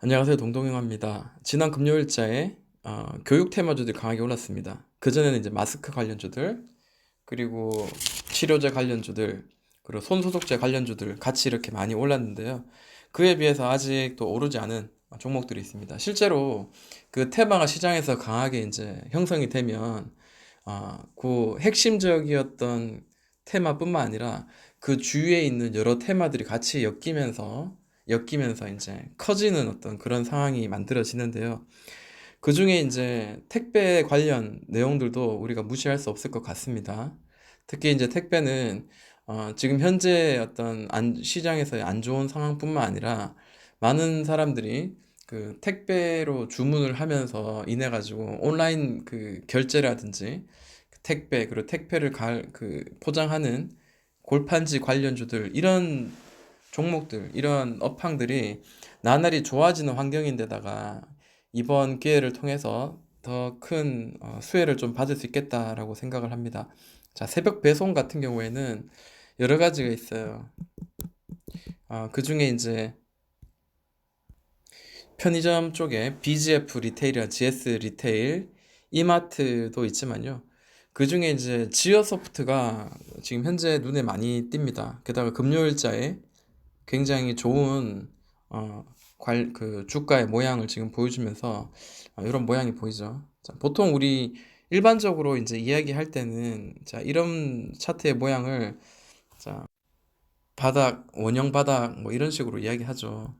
안녕하세요. 동동영화입니다. 지난 금요일자에 어, 교육 테마주들이 강하게 올랐습니다. 그전에는 이제 마스크 관련주들, 그리고 치료제 관련주들, 그리고 손소독제 관련주들 같이 이렇게 많이 올랐는데요. 그에 비해서 아직도 오르지 않은 종목들이 있습니다. 실제로 그 테마가 시장에서 강하게 이제 형성이 되면 어, 그 핵심적이었던 테마뿐만 아니라 그 주위에 있는 여러 테마들이 같이 엮이면서 엮이면서 이제 커지는 어떤 그런 상황이 만들어지는데요. 그 중에 이제 택배 관련 내용들도 우리가 무시할 수 없을 것 같습니다. 특히 이제 택배는 어, 지금 현재 어떤 안, 시장에서의 안 좋은 상황뿐만 아니라 많은 사람들이 그 택배로 주문을 하면서 인해 가지고 온라인 그 결제라든지 그 택배 그리고 택배를 갈 그 포장하는 골판지 관련주들 이런 종목들, 이런 업황들이 나날이 좋아지는 환경인데다가 이번 기회를 통해서 더큰 어, 수혜를 좀 받을 수 있겠다라고 생각을 합니다. 자, 새벽 배송 같은 경우에는 여러 가지가 있어요. 아, 그 중에 이제 편의점 쪽에 BGF 리테일이나 GS 리테일, 이마트도 있지만요. 그 중에 이제 지어소프트가 지금 현재 눈에 많이 띕니다. 게다가 금요일자에 굉장히 좋은 어, 관, 그 주가의 모양을 지금 보여주면서 어, 이런 모양이 보이죠. 자, 보통 우리 일반적으로 이제 이야기할 때는 자, 이런 차트의 모양을 자, 바닥, 원형 바닥 뭐 이런 식으로 이야기하죠.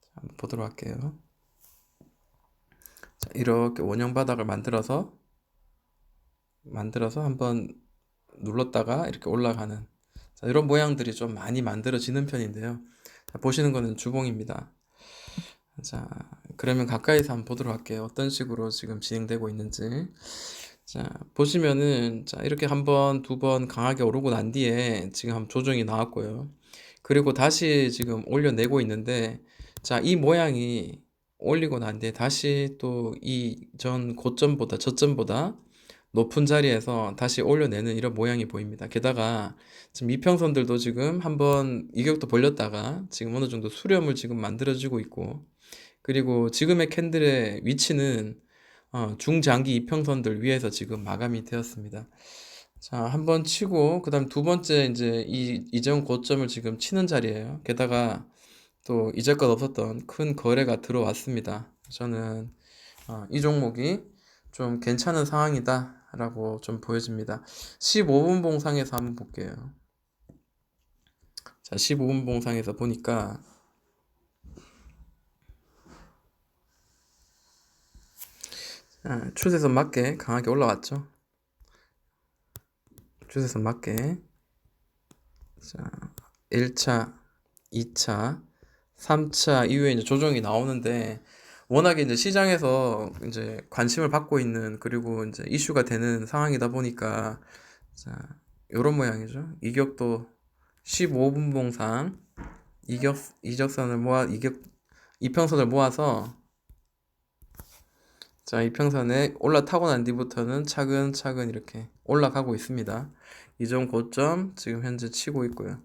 자, 보도록 할게요. 자, 이렇게 원형 바닥을 만들어서 만들어서 한번 눌렀다가 이렇게 올라가는 자, 이런 모양들이 좀 많이 만들어지는 편인데요. 자, 보시는 거는 주봉입니다. 자, 그러면 가까이서 한번 보도록 할게요. 어떤 식으로 지금 진행되고 있는지. 자, 보시면은, 자, 이렇게 한 번, 두 번 강하게 오르고 난 뒤에 지금 한 조정이 나왔고요. 그리고 다시 지금 올려내고 있는데, 자, 이 모양이 올리고 난 뒤에 다시 또 이 전 고점보다, 저점보다 높은 자리에서 다시 올려내는 이런 모양이 보입니다. 게다가 지금 이평선들도 지금 한번 이격도 벌렸다가 지금 어느 정도 수렴을 지금 만들어지고 있고 그리고 지금의 캔들의 위치는 어, 중장기 이평선들 위에서 지금 마감이 되었습니다. 자, 한 번 치고 그다음 두 번째 이제 이 이전 고점을 지금 치는 자리예요. 게다가 또 이제껏 없었던 큰 거래가 들어왔습니다. 저는 어, 이 종목이 좀 괜찮은 상황이다. 라고 좀 보여집니다. 15분 봉상에서 한번 볼게요. 자, 15분 봉상에서 보니까 아, 추세선 맞게 강하게 올라왔죠. 추세선 맞게 자, 1차, 2차, 3차 이후에 이제 조정이 나오는데 워낙에 이제 시장에서 이제 관심을 받고 있는 그리고 이제 이슈가 되는 상황이다 보니까 자, 요런 모양이죠. 이격도 15분 봉상 이격 이적선을 모아 이격 이평선을 모아서 자, 이평선에 올라타고 난 뒤부터는 차근차근 이렇게 올라가고 있습니다. 이전 고점 지금 현재 치고 있고요.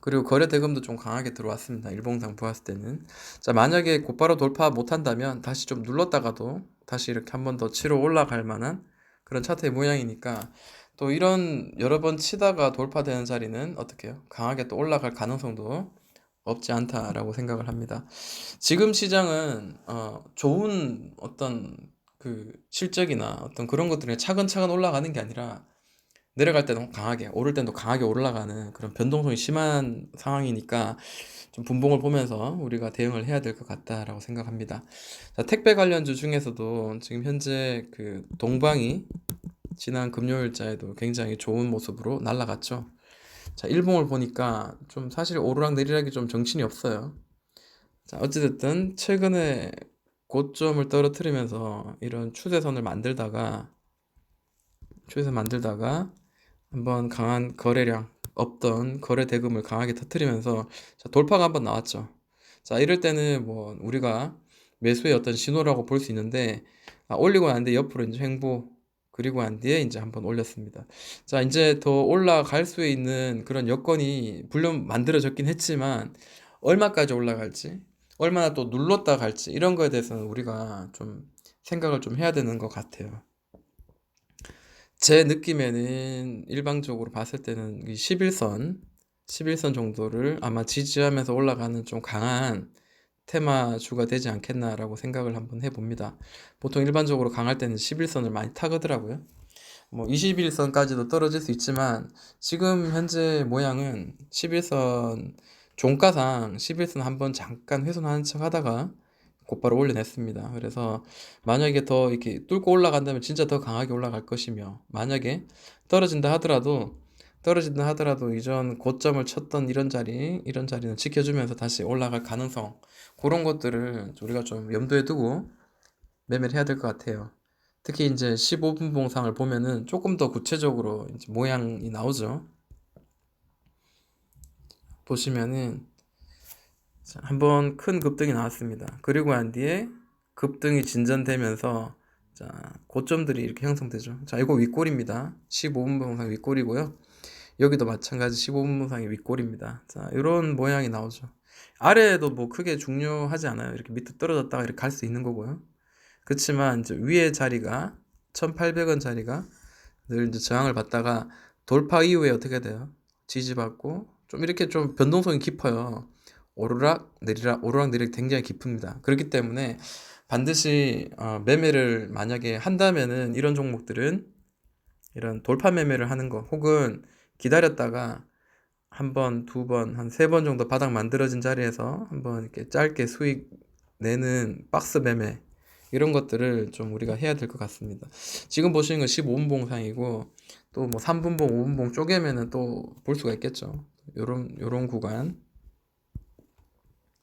그리고 거래 대금도 좀 강하게 들어왔습니다. 일봉상 보았을 때는. 자, 만약에 곧바로 돌파 못한다면 다시 좀 눌렀다가도 다시 이렇게 한 번 더 치러 올라갈 만한 그런 차트의 모양이니까 또 이런 여러 번 치다가 돌파되는 자리는 어떻게 해요? 강하게 또 올라갈 가능성도 없지 않다라고 생각을 합니다. 지금 시장은 어, 좋은 어떤 그 실적이나 어떤 그런 것들이 차근차근 올라가는 게 아니라 내려갈 때도 강하게, 오를 때도 강하게 올라가는 그런 변동성이 심한 상황이니까 좀 분봉을 보면서 우리가 대응을 해야 될 것 같다라고 생각합니다. 자, 택배 관련주 중에서도 지금 현재 그 동방이 지난 금요일자에도 굉장히 좋은 모습으로 날아갔죠. 자, 일봉을 보니까 좀 사실 오르락 내리락이 좀 정신이 없어요. 자, 어찌됐든 최근에 고점을 떨어뜨리면서 이런 추세선을 만들다가 추세선 만들다가 한번 강한 거래량 없던 거래 대금을 강하게 터뜨리면서 자, 돌파가 한번 나왔죠. 자, 이럴 때는 뭐 우리가 매수의 어떤 신호라고 볼 수 있는데 아, 올리고 난 뒤에 옆으로 이제 횡보 그리고 난 뒤에 이제 한번 올렸습니다. 자, 이제 더 올라갈 수 있는 그런 여건이 물론 만들어졌긴 했지만 얼마까지 올라갈지 얼마나 또 눌렀다 갈지 이런 거에 대해서는 우리가 좀 생각을 좀 해야 되는 것 같아요. 제 느낌에는 일방적으로 봤을 때는 이 11선, 11선 정도를 아마 지지하면서 올라가는 좀 강한 테마주가 되지 않겠나라고 생각을 한번 해봅니다. 보통 일반적으로 강할 때는 11선을 많이 타거더라고요. 뭐 21선까지도 떨어질 수 있지만 지금 현재 모양은 11선 종가상 11선 한번 잠깐 훼손하는 척 하다가 곧바로 올려냈습니다. 그래서 만약에 더 이렇게 뚫고 올라간다면 진짜 더 강하게 올라갈 것이며 만약에 떨어진다 하더라도 떨어진다 하더라도 이전 고점을 쳤던 이런 자리 이런 자리는 지켜주면서 다시 올라갈 가능성 그런 것들을 우리가 좀 염두에 두고 매매를 해야 될 것 같아요. 특히 이제 15분 봉상을 보면은 조금 더 구체적으로 모양이 나오죠. 보시면은 자, 한번 큰 급등이 나왔습니다. 그리고 난 뒤에 급등이 진전되면서 자, 고점들이 이렇게 형성되죠. 자, 이거 윗골입니다. 15분 봉상 윗골이고요. 여기도 마찬가지 15분 봉상이 윗골입니다. 자, 이런 모양이 나오죠. 아래에도 뭐 크게 중요하지 않아요. 이렇게 밑에 떨어졌다가 이렇게 갈 수 있는 거고요. 그렇지만 이제 위에 자리가 1800원 자리가 늘 이제 저항을 받다가 돌파 이후에 어떻게 돼요? 지지받고 좀 이렇게 좀 변동성이 깊어요. 오르락 내리락 오르락 내리락 굉장히 깊습니다. 그렇기 때문에 반드시 어, 매매를 만약에 한다면은 이런 종목들은 이런 돌파 매매를 하는 거 혹은 기다렸다가 한 번, 두 번, 한 세 번 정도 바닥 만들어진 자리에서 한번 이렇게 짧게 수익 내는 박스 매매 이런 것들을 좀 우리가 해야 될 것 같습니다. 지금 보시는 건 15분 봉 상이고 또 뭐 3분 봉, 5분 봉 쪼개면은 또 볼 수가 있겠죠. 요런 요런 구간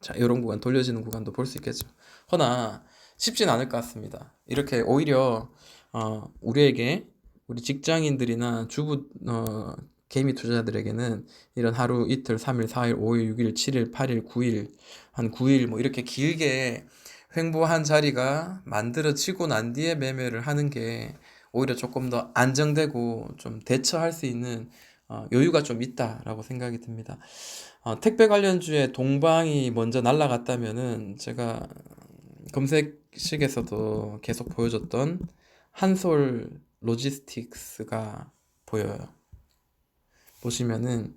자, 요런 구간 돌려지는 구간도 볼 수 있겠죠. 허나 쉽진 않을 것 같습니다. 이렇게 오히려 어, 우리에게 우리 직장인들이나 주부 어, 개미 투자자들에게는 이런 하루 이틀, 3일, 4일, 5일, 6일, 7일, 8일, 9일, 한 9일 뭐 이렇게 길게 횡보한 자리가 만들어지고 난 뒤에 매매를 하는 게 오히려 조금 더 안정되고 좀 대처할 수 있는 어, 여유가 좀 있다라고 생각이 듭니다. 어, 택배 관련주에 동방이 먼저 날라갔다면은 제가 검색식에서도 계속 보여줬던 한솔 로지스틱스가 보여요. 보시면은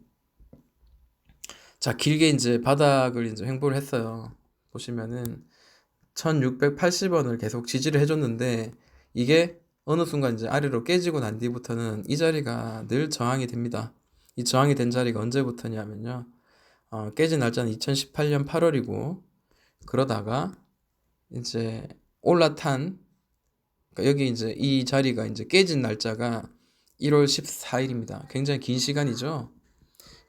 자 길게 이제 바닥을 이제 횡보를 했어요. 보시면은 1680원을 계속 지지를 해줬는데 이게 어느 순간 이제 아래로 깨지고 난 뒤부터는 이 자리가 늘 저항이 됩니다. 이 저항이 된 자리가 언제부터냐면요. 어, 깨진 날짜는 2018년 8월이고 그러다가 이제 올라탄 그러니까 여기 이제 이 자리가 이제 깨진 날짜가 1월 14일입니다. 굉장히 긴 시간이죠.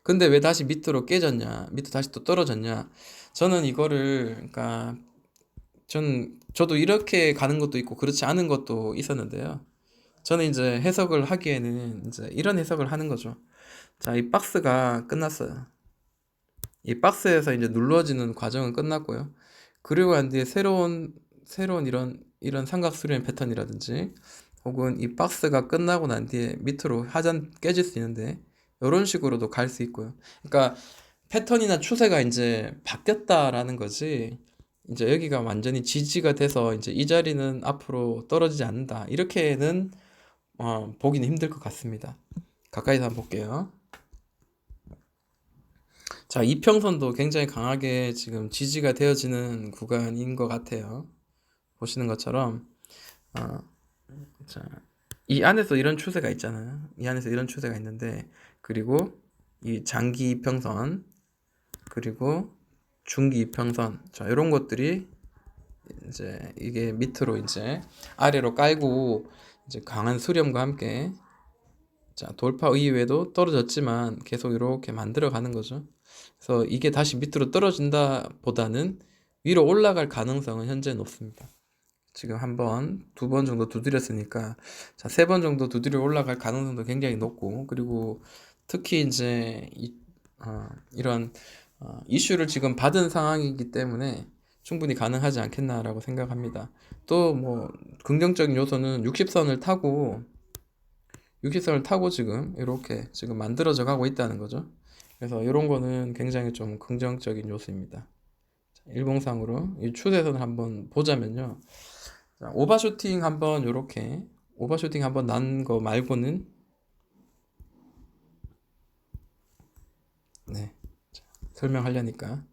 근데 왜 다시 밑으로 깨졌냐? 밑으로 다시 또 떨어졌냐? 저는 이거를 그러니까 전 저도 이렇게 가는 것도 있고 그렇지 않은 것도 있었는데요. 저는 이제 해석을 하기에는 이제 이런 해석을 하는 거죠. 자, 이 박스가 끝났어요. 이 박스에서 이제 눌러지는 과정은 끝났고요. 그리고 난 뒤에 새로운 새로운 이런 이런 삼각 수렴 패턴이라든지 혹은 이 박스가 끝나고 난 뒤에 밑으로 하단 깨질 수 있는데 이런 식으로도 갈 수 있고요. 그러니까 패턴이나 추세가 이제 바뀌었다라는 거지. 이제 여기가 완전히 지지가 돼서 이제 이 자리는 앞으로 떨어지지 않는다. 이렇게는 어, 보기는 힘들 것 같습니다. 가까이서 한번 볼게요. 자, 이평선도 굉장히 강하게 지금 지지가 되어지는 구간인 것 같아요. 보시는 것처럼, 어, 자, 이 안에서 이런 추세가 있잖아요. 이 안에서 이런 추세가 있는데, 그리고 이 장기 이평선, 그리고 중기 이평선, 자, 이런 것들이 이제 이게 밑으로 이제 아래로 깔고 이제 강한 수렴과 함께 자, 돌파 이후에도 떨어졌지만 계속 이렇게 만들어 가는 거죠. 그래서 이게 다시 밑으로 떨어진다 보다는 위로 올라갈 가능성은 현재 높습니다. 지금 한 번, 두 번 정도 두드렸으니까, 자, 세 번 정도 두드려 올라갈 가능성도 굉장히 높고, 그리고 특히 이제 이, 어, 이런 어, 이슈를 지금 받은 상황이기 때문에 충분히 가능하지 않겠나라고 생각합니다. 또 뭐 긍정적인 요소는 60선을 타고 60선을 타고 지금 이렇게 지금 만들어져 가고 있다는 거죠. 그래서 이런 거는 굉장히 좀 긍정적인 요소입니다. 일봉상으로 이 추세선을 한번 보자면요. 자, 오버슈팅 한번 요렇게 오버슈팅 한번 난 거 말고는 네. 자, 설명하려니까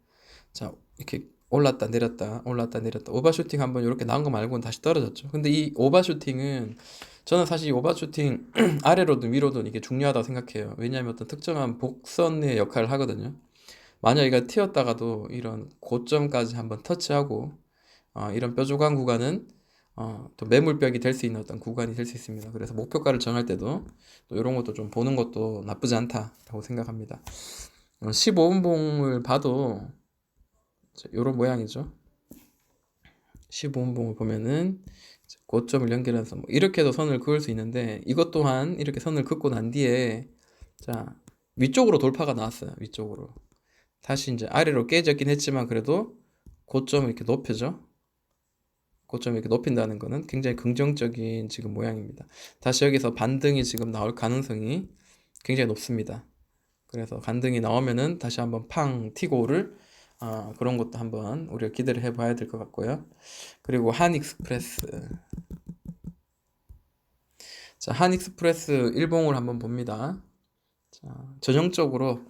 자, 이렇게 올랐다 내렸다 올랐다 내렸다 오버슈팅 한번 이렇게 나온 거 말고는 다시 떨어졌죠. 근데 이 오버슈팅은 저는 사실 이 오버슈팅 아래로든 위로든 이게 중요하다고 생각해요. 왜냐하면 어떤 특정한 복선의 역할을 하거든요. 만약 이가 튀었다가도 이런 고점까지 한번 터치하고 어, 이런 뾰족한 구간은 어, 또 매물벽이 될 수 있는 어떤 구간이 될 수 있습니다. 그래서 목표가를 정할 때도 또 이런 것도 좀 보는 것도 나쁘지 않다라고 생각합니다. 어, 15분봉을 봐도 이런 모양이죠. 15분봉을 보면은 고점을 연결해서 뭐 이렇게도 선을 그을 수 있는데 이것 또한 이렇게 선을 긋고 난 뒤에 자 위쪽으로 돌파가 나왔어요. 위쪽으로 다시 이제 아래로 깨졌긴 했지만 그래도 고점을 이렇게 높여죠. 고점을 이렇게 높인다는 거는 굉장히 긍정적인 지금 모양입니다. 다시 여기서 반등이 지금 나올 가능성이 굉장히 높습니다. 그래서 반등이 나오면은 다시 한번 팡 튀고를 아, 그런 것도 한번 우리가 기대를 해봐야 될 것 같고요. 그리고 한익스프레스. 자, 한익스프레스 일봉을 한번 봅니다. 자, 전형적으로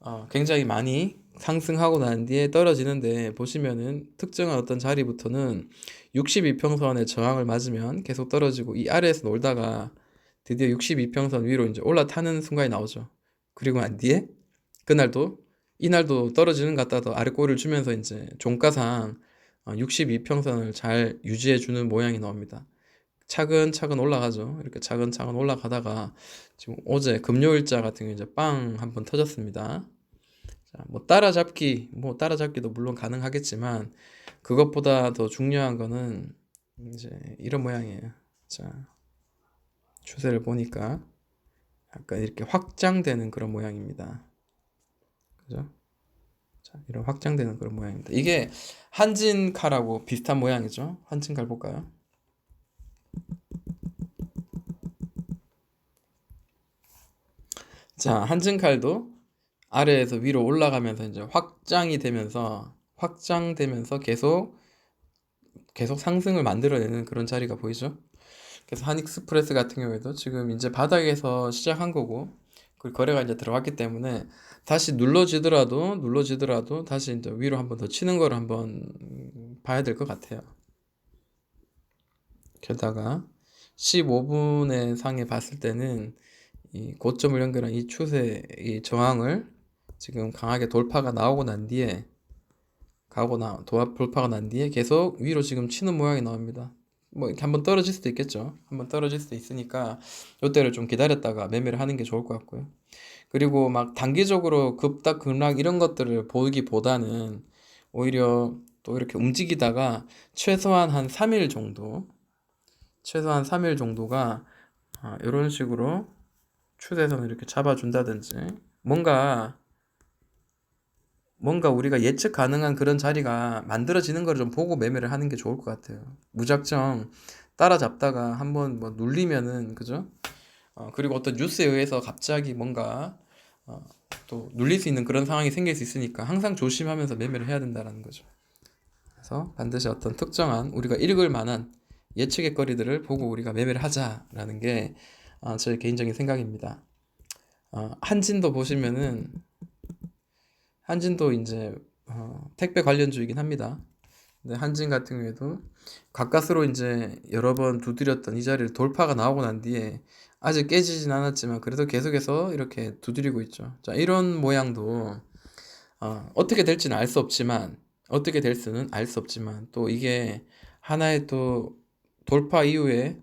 어, 굉장히 많이 상승하고 난 뒤에 떨어지는데 보시면은 특정한 어떤 자리부터는 62평선의 저항을 맞으면 계속 떨어지고 이 아래에서 놀다가 드디어 62평선 위로 이제 올라타는 순간이 나오죠. 그리고 난 뒤에 그날도 이날도 떨어지는 것 같다도 아래 꼬리를 주면서 이제 종가상 62평선을 잘 유지해 주는 모양이 나옵니다. 차근차근 올라가죠. 이렇게 차근차근 올라가다가 지금 어제 금요일자 같은 경우 이제 빵 한번 터졌습니다. 자, 뭐 따라잡기, 뭐 따라잡기도 물론 가능하겠지만 그것보다 더 중요한 거는 이제 이런 모양이에요. 자, 추세를 보니까 약간 이렇게 확장되는 그런 모양입니다. 그죠? 자, 이런 확장되는 그런 모양입니다. 이게 한진칼하고 비슷한 모양이죠. 한진칼 볼까요? 자, 한진칼도 아래에서 위로 올라가면서 이제 확장이 되면서 확장되면서 계속 계속 상승을 만들어내는 그런 자리가 보이죠. 그래서 한익스프레스 같은 경우에도 지금 이제 바닥에서 시작한 거고 그 거래가 이제 들어갔기 때문에 다시 눌러지더라도 눌러지더라도 다시 이제 위로 한번 더 치는 거를 한번 봐야 될 것 같아요. 게다가 15분의 상에 봤을 때는 이 고점을 연결한 이 추세, 이 저항을 지금 강하게 돌파가 나오고 난 뒤에 가고 나 돌파가 난 뒤에 계속 위로 지금 치는 모양이 나옵니다. 뭐 한번 떨어질 수도 있겠죠. 한번 떨어질 수도 있으니까 이때를 좀 기다렸다가 매매를 하는 게 좋을 것 같고요. 그리고 막 단기적으로 급락 급락 이런 것들을 보기보다는 오히려 또 이렇게 움직이다가 최소한 한 3일 정도 최소한 3일 정도가 아, 이런 식으로 추세선을 이렇게 잡아준다든지 뭔가 뭔가 우리가 예측 가능한 그런 자리가 만들어지는 걸 좀 보고 매매를 하는 게 좋을 것 같아요. 무작정 따라잡다가 한번 뭐 눌리면은 그죠? 어, 그리고 어떤 뉴스에 의해서 갑자기 뭔가 어, 또 눌릴 수 있는 그런 상황이 생길 수 있으니까 항상 조심하면서 매매를 해야 된다라는 거죠. 그래서 반드시 어떤 특정한 우리가 읽을 만한 예측의 거리들을 보고 우리가 매매를 하자라는 게 어, 개인적인 생각입니다. 어, 한진도 보시면은 한진도 이제 어, 택배 관련주이긴 합니다. 근데 한진 같은 경우에도 가까스로 이제 여러 번 두드렸던 이 자리를 돌파가 나오고 난 뒤에 아직 깨지진 않았지만 그래도 계속해서 이렇게 두드리고 있죠. 자, 이런 모양도 어, 어떻게 될지는 알 수 없지만 어떻게 될 수는 알 수 없지만 또 이게 하나의 또 돌파 이후에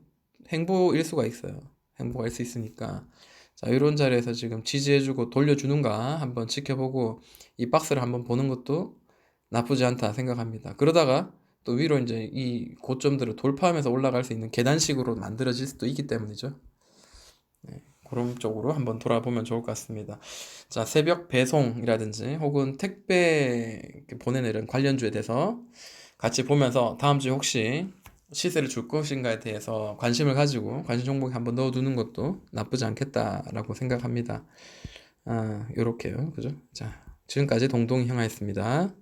행보일 수가 있어요. 행보가 일수 있으니까 자, 이런 자리에서 지금 지지해주고 돌려주는가 한번 지켜보고 이 박스를 한번 보는 것도 나쁘지 않다 생각합니다. 그러다가 또 위로 이제 이 고점들을 돌파하면서 올라갈 수 있는 계단식으로 만들어질 수도 있기 때문이죠. 네, 그런 쪽으로 한번 돌아보면 좋을 것 같습니다. 자, 새벽 배송이라든지 혹은 택배 보내는 관련주에 대해서 같이 보면서 다음 주에 혹시 시세를 줄 것인가에 대해서 관심을 가지고 관심 종목에 한번 넣어두는 것도 나쁘지 않겠다라고 생각합니다. 아, 요렇게요. 그죠? 자, 지금까지 동동이 형아였습니다.